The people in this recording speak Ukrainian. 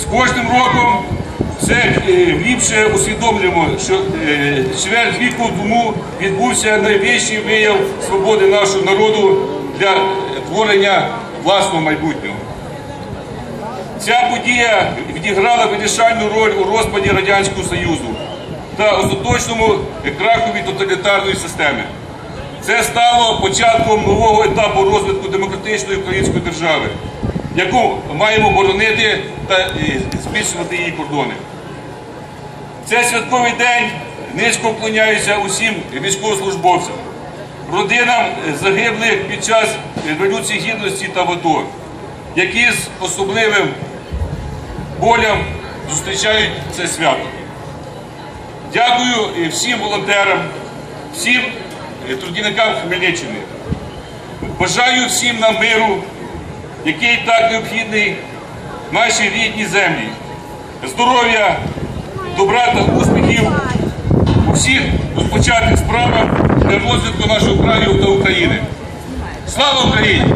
З кожним роком все ліпше усвідомлюємо, що е, чверть віку тому відбувся найвищий вияв свободи нашого народу для творення власного майбутнього. Ця подія відіграла вирішальну роль у розпаді Радянського Союзу та остаточному крахові тоталітарної системи. Це стало початком нового етапу розвитку демократичної української держави, яку маємо боронити та збільшувати її кордони. Цей святковий день низько вклоняюся усім військовослужбовцям, родинам загиблих під час Революції Гідності та ВАТО, які з особливим болям зустрічають це свято. Дякую всім волонтерам, всім е, трудівникам Хмельниччини. Бажаю всім нам миру, який так необхідний нашій рідній землі. Здоров'я, добра та успіхів у всіх розпочатих справах для розвитку нашого краю та України. Слава Україні!